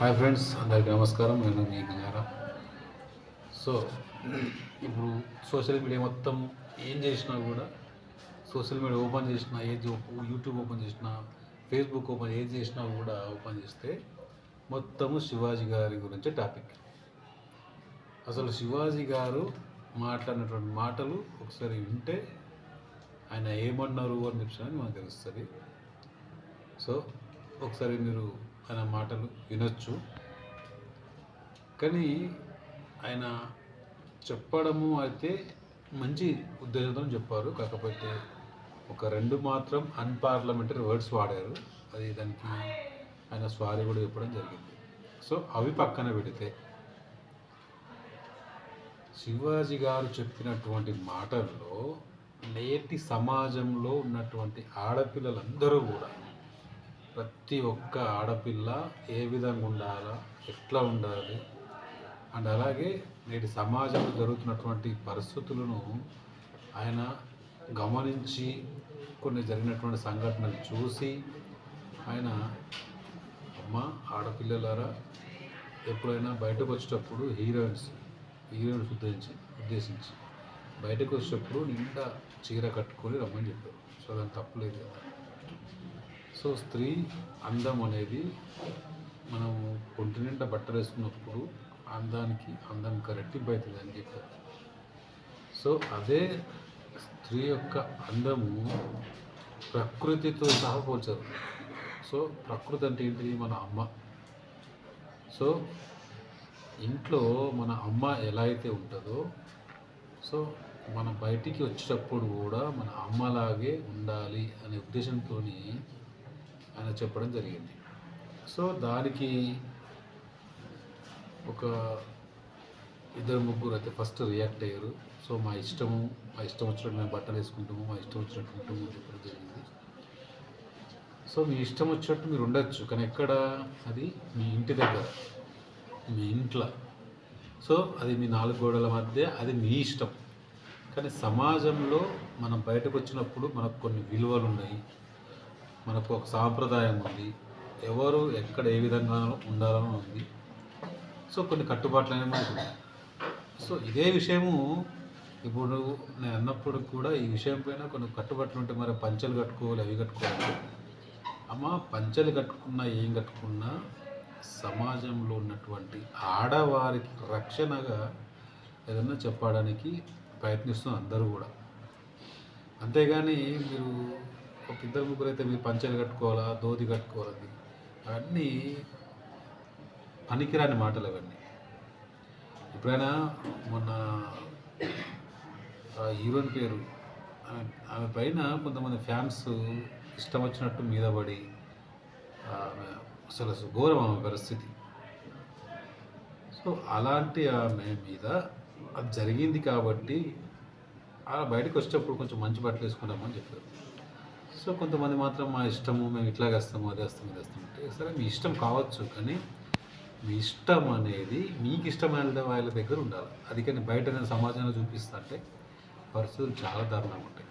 Hi friends అందరికీ నమస్కారం. నేను మీ గంగారా. సో ఇప్పుడు సోషల్ మీడియా మొత్తం ఏం చేసినా కూడా సోషల్ మీడియా ఓపెన్ చేసినా ఏది యూట్యూబ్ ఓపెన్ చేసినా ఫేస్బుక్ ఓపెన్ ఏది చేసినా కూడా ఓపెన్ చేస్తే మొత్తము శివాజీ గారి గురించి టాపిక్. అసలు శివాజీ గారు మాట్లాడినటువంటి మాటలు ఒకసారి వింటే ఆయన ఏమన్నారు అని చెప్పి మనకు తెలుస్తుంది. సో ఒకసారి మీరు ఆయన మాటలు వినొచ్చు. కానీ ఆయన చెప్పడము అయితే మంచి ఉద్దేశంతో చెప్పారు. కాకపోతే ఒక రెండు మాత్రం అన్పార్లమెంటరీ వర్డ్స్ వాడారు. అది దానికి ఆయన స్వారీ కూడా చెప్పడం జరిగింది. సో అవి పక్కన పెడితే శివాజీ గారు చెప్పినటువంటి మాటల్లో నేటి సమాజంలో ఉన్నటువంటి ఆడపిల్లలందరూ కూడా ప్రతి ఒక్క ఆడపిల్ల ఏ విధంగా ఉండాలా ఎట్లా ఉండాలి అండ్ అలాగే నేటి సమాజంలో జరుగుతున్నటువంటి పరిస్థితులను ఆయన గమనించి కొన్ని జరిగినటువంటి సంఘటనలు చూసి ఆయన అమ్మ ఆడపిల్లలారా ఎప్పుడైనా బయటకు వచ్చేటప్పుడు హీరోయిన్స్ హీరోయిన్స్ ఉద్దేశించి ఉద్దేశించి బయటకు వచ్చేటప్పుడు నిండా చీర కట్టుకొని రమ్మని చెప్పారు. సో దాని తప్పులేదు కదా. సో స్త్రీ అందం అనేది మనము ఒంటి నిండా బట్టలు వేసుకున్నప్పుడు అందానికి అందం ఇంకా బయటది అవుతుంది అని చెప్పారు. సో అదే స్త్రీ యొక్క అందము ప్రకృతితో సహా పోల్చారు. సో ప్రకృతి అంటే ఏంటి మన అమ్మ. సో ఇంట్లో మన అమ్మ ఎలా అయితే ఉంటుందో సో మన బయటికి వచ్చేటప్పుడు కూడా మన అమ్మలాగే ఉండాలి అనే ఉద్దేశంతో ఆయన చెప్పడం జరిగింది. సో దానికి ఒక ఇద్దరు ముగ్గురు అయితే ఫస్ట్ రియాక్ట్ అయ్యారు. సో మా ఇష్టము మా ఇష్టం వచ్చినట్టు మేము బట్టలు వేసుకుంటాము మా ఇష్టం వచ్చినట్టు ఉంటాము అని చెప్పడం జరిగింది. సో మీ ఇష్టం వచ్చినట్టు మీరు ఉండొచ్చు కానీ ఎక్కడ? అది మీ ఇంటి దగ్గర మీ ఇంట్లో. సో అది మీ నాలుగు గోడల మధ్య అది మీ ఇష్టం. కానీ సమాజంలో మనం బయటకు వచ్చినప్పుడు మనకు కొన్ని విలువలు ఉన్నాయి. మనకు ఒక సాంప్రదాయం ఉంది. ఎవరు ఎక్కడ ఏ విధంగా ఉండాలని ఉంది. సో కొన్ని కట్టుబాట్లు అనేవి మనకు ఉన్నాయి. సో ఇదే విషయము ఇప్పుడు నేను అన్నప్పుడు కూడా ఈ విషయం పైన కొన్ని కట్టుబాట్లు ఉంటే మరి పంచెలు కట్టుకోవాలి అవి కట్టుకోవాలి. అమ్మ పంచెలు కట్టుకున్నా ఏం కట్టుకున్నా సమాజంలో ఉన్నటువంటి ఆడవారికి రక్షణగా ఏదన్నా చెప్పడానికి ప్రయత్నిస్తున్నారు అందరూ కూడా. అంతేగాని మీరు ఒక ఇద్దరు ముగ్గురు అయితే మీరు పంచలు కట్టుకోవాలా దోది కట్టుకోవాలి అవన్నీ పనికిరాని మాటలు అవన్నీ. ఎప్పుడైనా మొన్న ఆ హీరోయిన్ పేరు ఆమె ఆమె పైన కొంతమంది ఫ్యాన్స్ ఇష్టం వచ్చినట్టు మీద పడి ఆమె అసలు అసలు ఘోరం ఆమె పరిస్థితి. సో అలాంటి ఆమె మీద అది జరిగింది కాబట్టి అలా బయటకు వచ్చేటప్పుడు కొంచెం మంచి బట్టలు వేసుకున్నామని చెప్పారు. సో కొంతమంది మాత్రం మా ఇష్టము మేము ఇట్లా వేస్తాము అది వేస్తాము ఇది వేస్తాం అంటే సరే మీ ఇష్టం కావచ్చు కానీ మీ ఇష్టం అనేది మీకు ఇష్టమైన వాళ్ళ దగ్గర ఉండాలి. అది కానీ బయట నేను సమాజంలో చూపిస్తా అంటే పరిస్థితులు చాలా దారుణంగా ఉంటాయి.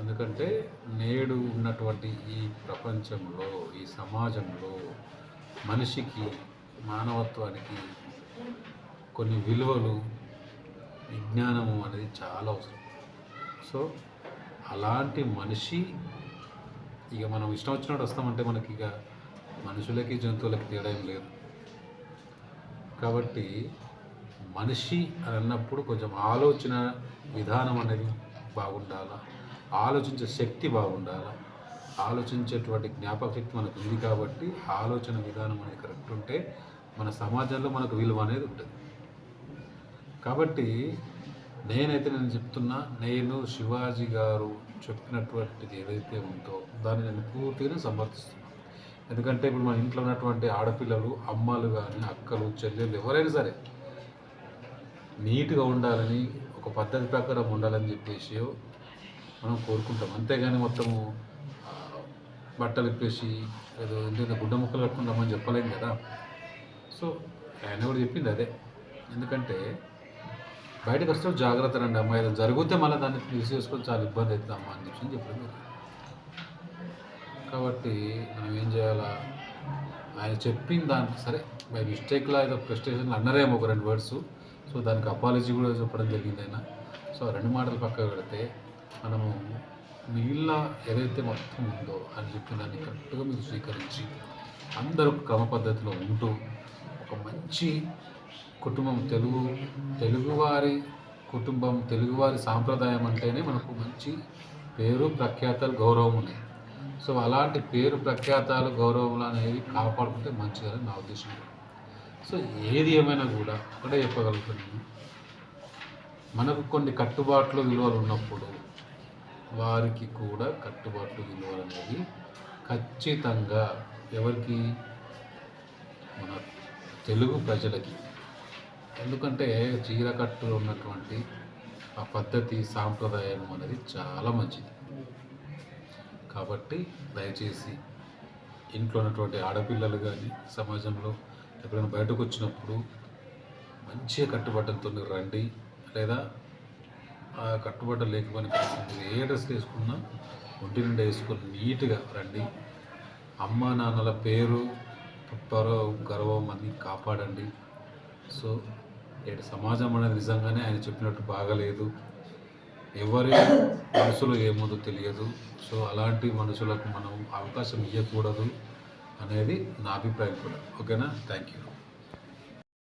ఎందుకంటే నేడు ఉన్నటువంటి ఈ ప్రపంచంలో ఈ సమాజంలో మనిషికి మానవత్వానికి కొన్ని విలువలు విజ్ఞానము అనేది చాలా అవసరం. సో అలాంటి మనిషి ఇక మనం ఇష్టం వచ్చినట్టు వస్తామంటే మనకి ఇక మనుషులకి జంతువులకి తేడా ఏం లేదు. కాబట్టి మనిషి అని అన్నప్పుడు కొంచెం ఆలోచన విధానం అనేది బాగుండాలా? ఆలోచించే శక్తి బాగుండాలా? ఆలోచించేటువంటి జ్ఞాపక శక్తి మనకు ఉంది కాబట్టి ఆలోచన విధానం అనేది కరెక్ట్ ఉంటే మన సమాజంలో మనకు విలువ అనేది ఉంటుంది కాబట్టి నేనైతే నేను చెప్తున్నా నేను శివాజీ గారు చెప్పినటువంటిది ఏదైతే ఉందో దాన్ని నేను పూర్తిగా సమర్థిస్తున్నాను. ఎందుకంటే ఇప్పుడు మన ఇంట్లో ఉన్నటువంటి ఆడపిల్లలు అమ్మలు కానీ అక్కలు చెల్లెలు ఎవరైనా సరే నీట్గా ఉండాలని ఒక పద్ధతి ప్రకారం ఉండాలని చెప్పేసి మనం కోరుకుంటాం. అంతేగాని మొత్తము బట్టలు ఇప్పేసి ఏదో ఎందుకంటే గుడ్డ ముక్కలు కట్టుకుంటామని చెప్పలేం కదా. సో ఆయన కూడా చెప్పింది అదే. ఎందుకంటే బయటకు వస్తే జాగ్రత్త రండి అమ్మ. ఏదైనా జరిగితే మళ్ళీ దాన్ని తీసేసుకొని చాలా ఇబ్బంది అవుతుంది అమ్మ అని చెప్పి చెప్పారు. కాబట్టి మనం ఏం చేయాలా? ఆయన చెప్పిన దానికి సరే బై మిస్టేక్లో ఏదో ప్రెస్టేషన్లో అన్నారేమో ఒక రెండు వర్డ్స్. సో దానికి అపాలజీ కూడా చెప్పడం జరిగింది ఆయన. సో ఆ రెండు మాటలు పక్కకు పెడితే మనము మిగిలిన ఏదైతే మొత్తం ఉందో అని చెప్పిన దాన్ని కరెక్ట్గా మీరు స్వీకరించి అందరూ క్రమ పద్ధతిలో ఉంటూ ఒక మంచి కుటుంబం తెలుగు తెలుగువారి కుటుంబం తెలుగువారి సాంప్రదాయం అంటేనే మనకు మంచి పేరు ప్రఖ్యాతలు గౌరవం ఉన్నాయి. సో అలాంటి పేరు ప్రఖ్యాతాలు గౌరవాలు అనేవి కాపాడుకుంటే మంచిదని నా ఉద్దేశం సో ఏది ఏమైనా కూడా ఒకటే చెప్పగలుగుతున్నాను. మనకు కొన్ని కట్టుబాట్లు విలువలు ఉన్నప్పుడు వారికి కూడా కట్టుబాట్లు విలువలు అనేవి ఖచ్చితంగా ఎవరికి? మన తెలుగు ప్రజలకి. ఎందుకంటే చీరకట్టులో ఉన్నటువంటి ఆ పద్ధతి సాంప్రదాయం అనేది చాలా మంచిది. కాబట్టి దయచేసి ఇంట్లో ఉన్నటువంటి ఆడపిల్లలు కానీ సమాజంలో ఎప్పుడైనా బయటకు వచ్చినప్పుడు మంచిగా కట్టుబట్టలతో రండి. లేదా ఆ కట్టుబట్ట లేకపోయిన పరిస్థితి ఏ డ్రెస్ వేసుకున్నా ఒంటి నుండి వేసుకొని నీట్గా రండి. అమ్మ నాన్నల పేరు గర్వం అని కాపాడండి. సో నేటి సమాజం అనేది నిజంగానే ఆయన చెప్పినట్టు బాగలేదు. ఎవరి మనసులో ఏముందో తెలియదు. సో అలాంటి మనుషులకు మనం అవకాశం ఇవ్వకూడదు అనేది నా అభిప్రాయం కూడా. ఓకేనా? Thank you.